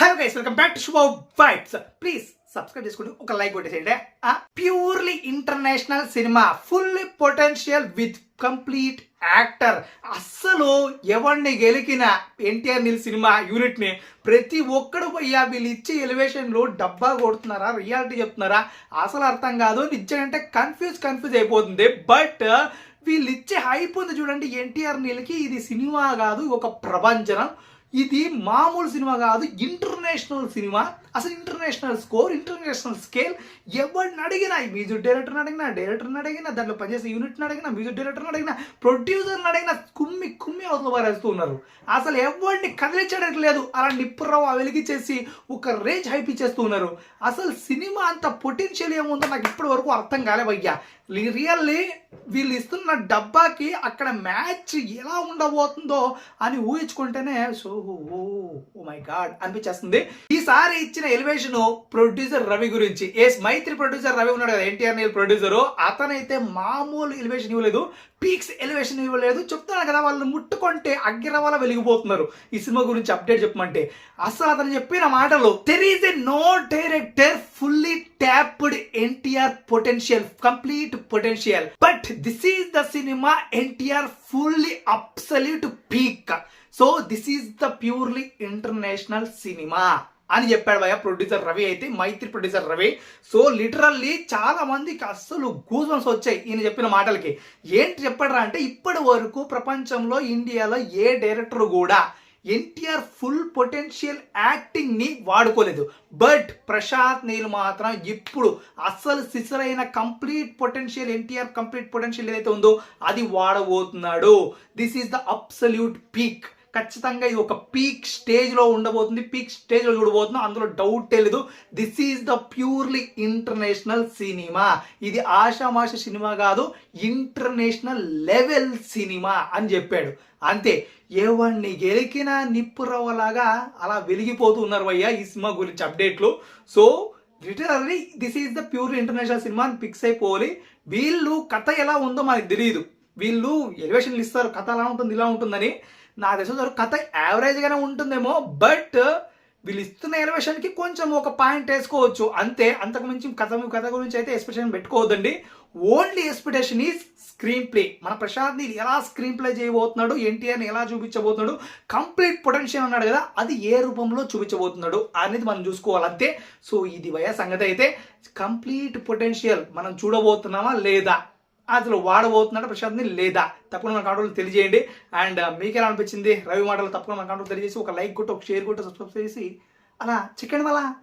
Hello guys welcome back to Shubha vibes please subscribe చేసుకుంటూ ఒక like కొట్టేసేయండి. ఆ purely international cinema full potential with complete actor అస్సలు ఎవరిని గెలికిన ఎన్టీఆర్ నీల్ సినిమా యూనిట్ని ప్రతి ఒక్కడు పోయా వీళ్ళు ఇచ్చే ఎలివేషన్లో డబ్బా కొడుతున్నారా రియాలిటీ చెప్తున్నారా అసలు అర్థం కాదు. నిజంగా కన్ఫ్యూజ్ కన్ఫ్యూజ్ అయిపోతుంది. బట్ వీళ్ళు ఇచ్చే హైప్ ఉంది చూడండి ఎన్టీఆర్ నీళ్ళకి ఇది సినిమా కాదు ఒక ప్రపంచం ఇది మామూలు సినిమా కాదు ఇంటర్నేషనల్ సినిమా. అసలు ఇంటర్నేషనల్ స్కోర్ ఇంటర్నేషనల్ స్కేల్ ఎవరిని అడిగినా మ్యూజిక్ డైరెక్టర్ని అడిగినా డైరెక్టర్ని అడిగినా దాంట్లో పనిచేసే యూనిట్ని అడిగినా మ్యూజిక్ డైరెక్టర్ని అడిగినా ప్రొడ్యూసర్ని అడిగినా కుమ్మి కుమ్మి అవతల పారేస్తూ ఉన్నారు. అసలు ఎవరిని కదిలించడానికి లేదు అలా నిప్పురవ్వ వెలిగించేసి ఒక రేంజ్ హైప్ ఇచ్చేస్తూ ఉన్నారు. అసలు సినిమా అంత పొటెన్షియల్ ఏముందో నాకు ఇప్పటి వరకు అర్థం కాలేవయ్యా రియల్లీ వీళ్ళు ఇస్తున్న డబ్బాకి అక్కడ మ్యాచ్ ఎలా ఉండబోతుందో అని ఊహించుకుంటేనే సో ఓ మై గాడ్ అనిపించేస్తుంది. ఈసారి ఇచ్చిన ఎలివేషన్ ప్రొడ్యూసర్ రవి గురించి. ఎస్ మైత్రి ప్రొడ్యూసర్ రవి ఉన్నాడు కదా ఎన్టీఆర్ నీల్ ప్రొడ్యూసర్. అతనైతే మామూలు ఎలివేషన్ ఇవ్వలేదు పీక్స్ ఎలివేషన్ ఇవ్వలేదు. చెప్తున్నాను కదా వాళ్ళు ముట్టుకుంటే అగ్గిరవల వెలిగిపోతున్నారు. ఈ సినిమా గురించి అప్డేట్ చెప్పమంటే. అసలు అతను చెప్పిన మాటలు there is a no director fully tapped NTR potential complete potential but this is the cinema NTR fully up absolute peak so this is the purely international cinema అని చెప్పాడు భయ ప్రొడ్యూసర్ రవి అయితే Mythri producer Ravi. So literally చాలా మందికి అస్సలు గూజన్స్ వచ్చాయి ఈయన చెప్పిన మాటలకి. ఏంటి చెప్పడరా అంటే ఇప్పటి వరకు ప్రపంచంలో ఇండియాలో ఏ డైరెక్టర్ కూడా ఎన్టీఆర్ ఫుల్ పొటెన్షియల్ యాక్టింగ్ని వాడుకోలేదు. బట్ ప్రశాంత్ నీల్ మాత్రం ఇప్పుడు అస్సలు సిసరైన complete potential NTR complete potential ఏదైతే ఉందో అది వాడబోతున్నాడు. This is the absolute peak ఖచ్చితంగా ఇది ఒక పీక్ స్టేజ్లో ఉండబోతుంది. పీక్ స్టేజ్లో చూడబోతున్నాం. అందులో డౌట్ తెలీదు this is the purely international cinema ఇది ఆషామాష సినిమా కాదు ఇంటర్నేషనల్ లెవెల్ సినిమా అని చెప్పాడు. అంతే. ఎవరిని గెలికినా నిప్పురవ్వలాగా అలా వెలిగిపోతూ ఉన్నారు భయ్య ఈ సినిమా గురించి అప్డేట్లు. So literally this is the pure international cinema అని ఫిక్స్ అయిపోవాలి. వీళ్ళు కథ ఎలా ఉందో మనకు తెలియదు వీళ్ళు ఎలివేషన్లు ఇస్తారు. కథ ఎలా ఉంటుంది ఇలా ఉంటుందని. నాకు తెలిసిన కథ యావరేజ్గానే ఉంటుందేమో బట్ వీళ్ళు ఇస్తున్న ఎలివేషన్కి కొంచెం ఒక పాయింట్ వేసుకోవచ్చు. అంతే అంతకు మించి కథ కథ గురించి అయితే ఎక్స్పెక్టేషన్ పెట్టుకోవద్దండి. Only expectation is screenplay మన ప్రశాంత్ని ఎలా స్క్రీన్ ప్లే చేయబోతున్నాడు ఎన్టీఆర్ని ఎలా చూపించబోతున్నాడు కంప్లీట్ పొటెన్షియల్ అన్నాడు కదా అది ఏ రూపంలో చూపించబోతున్నాడు అనేది మనం చూసుకోవాలి అంతే. సో ఇది వయ సంగతి అయితే కంప్లీట్ పొటెన్షియల్ మనం చూడబోతున్నామా లేదా? అసలు వాడబోతున్నాడు ప్రశాంత్ని? లేదా? తప్పకుండా మన కాంట్రోల్ తెలియజేయండి. అండ్ మీకు ఎలా అనిపించింది? రవి మాటలు తప్పకుండా మన కాంట్రోల్ తెలియజేసి ఒక లైక్ కొట్టు ఒక షేర్ కొట్టు సబ్స్క్రైబ్ చేసి అలా చికెన్ వల్ల